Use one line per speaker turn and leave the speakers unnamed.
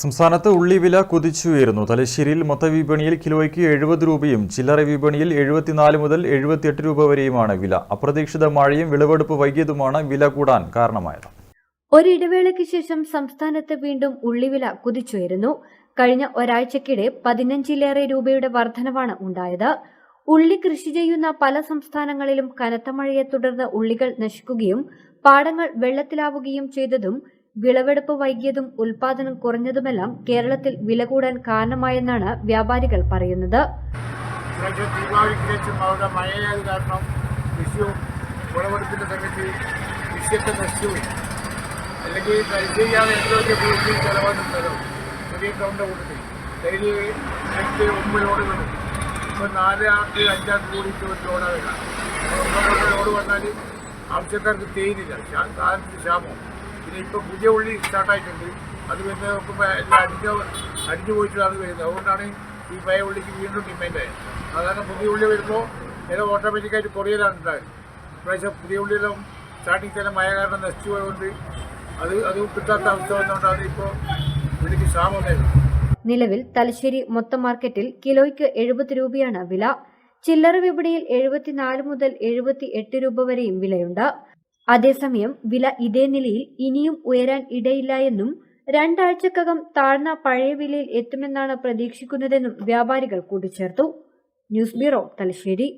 സംസ്ഥാനത്ത് ഉള്ളി വില കുതിച്ചുയരുന്നു. തലശ്ശേരിയിൽ മൊത്തവിപണിയിൽ കിലോയ്ക്ക് എഴുപത് രൂപയും ചില്ലറ വിപണിയിൽ എഴുപത്തിനാല് മുതൽ എഴുപത്തിയെട്ട് രൂപ വരെയുമാണ് വില. അപ്രതീക്ഷിത മഴയും വിളവെടുപ്പ് വൈകിയതുമാണ് വില കൂടാൻ കാരണമായത്.
ഒരിടവേളയ്ക്ക് ശേഷം സംസ്ഥാനത്ത് വീണ്ടും ഉള്ളിവില കുതിച്ചുയരുന്നു. കഴിഞ്ഞ ഒരാഴ്ചക്കിടെ പതിനഞ്ചിലേറെ രൂപയുടെ വർധനവാണ് ഉണ്ടായത്. ഉള്ളി കൃഷി ചെയ്യുന്ന പല സംസ്ഥാനങ്ങളിലും കനത്ത മഴയെ തുടർന്ന് ഉള്ളികൾ നശിക്കുകയും പാടങ്ങൾ വെള്ളത്തിലാവുകയും ചെയ്തതും വിളവെടുപ്പ് വൈകിയതും ഉൽപാദനം കുറഞ്ഞതുമെല്ലാം കേരളത്തിൽ വില കൂടാൻ കാരണമായെന്നാണ് വ്യാപാരികൾ പറയുന്നത്.
ആവശ്യക്കാർക്ക് തേയിലില്ല സാധനത്തിന് ക്ഷാമം. പിന്നെ ഇപ്പോൾ പുതിയ ഉള്ളി സ്റ്റാർട്ടായിട്ടുണ്ട് അത് നോക്കുമ്പോൾ എല്ലാം അടിഞ്ഞ് അടിഞ്ഞു പോയിട്ടാണ് വരുന്നത്. അതുകൊണ്ടാണ് ഈ പഴയ ഉള്ളിക്ക് വീണ്ടും ഡിമാൻഡ് ആയത്. സാധാരണ പുതിയ ഉള്ളി വരുമ്പോൾ ഏതോ ഓട്ടോമാറ്റിക്കായിട്ട് കുറയലാണ് ഉണ്ടായത്. ഇപ്രാവശ്യം പുതിയ ഉള്ളിയെല്ലാം സ്റ്റാർട്ടിങ് തന്നെ മഴ കാരണം നശിച്ചു പോയതുകൊണ്ട് അത് അത് കിട്ടാത്ത അവസ്ഥ വന്നുകൊണ്ടാണ് ഇപ്പോൾ ഉള്ളിക്ക് ക്ഷാമം
നിലവിൽ തലശ്ശേരി മൊത്ത മാർക്കറ്റിൽ കിലോയ്ക്ക് എഴുപത് രൂപയാണ് വില. ചില്ലറ വിപണിയിൽ എഴുപത്തിനാല് മുതൽ എഴുപത്തി എട്ട് രൂപ വരെയും വിലയുണ്ട്. അതേസമയം വില ഇതേ നിലയിൽ ഇനിയും ഉയരാൻ ഇടയില്ല എന്നും രണ്ടാഴ്ചക്കകം താഴ്ന്ന പഴയ വിലയിൽ എത്തുമെന്നാണ് പ്രതീക്ഷിക്കുന്നതെന്നും വ്യാപാരികൾ കൂട്ടിച്ചേർത്തു. News bureau Thalassery.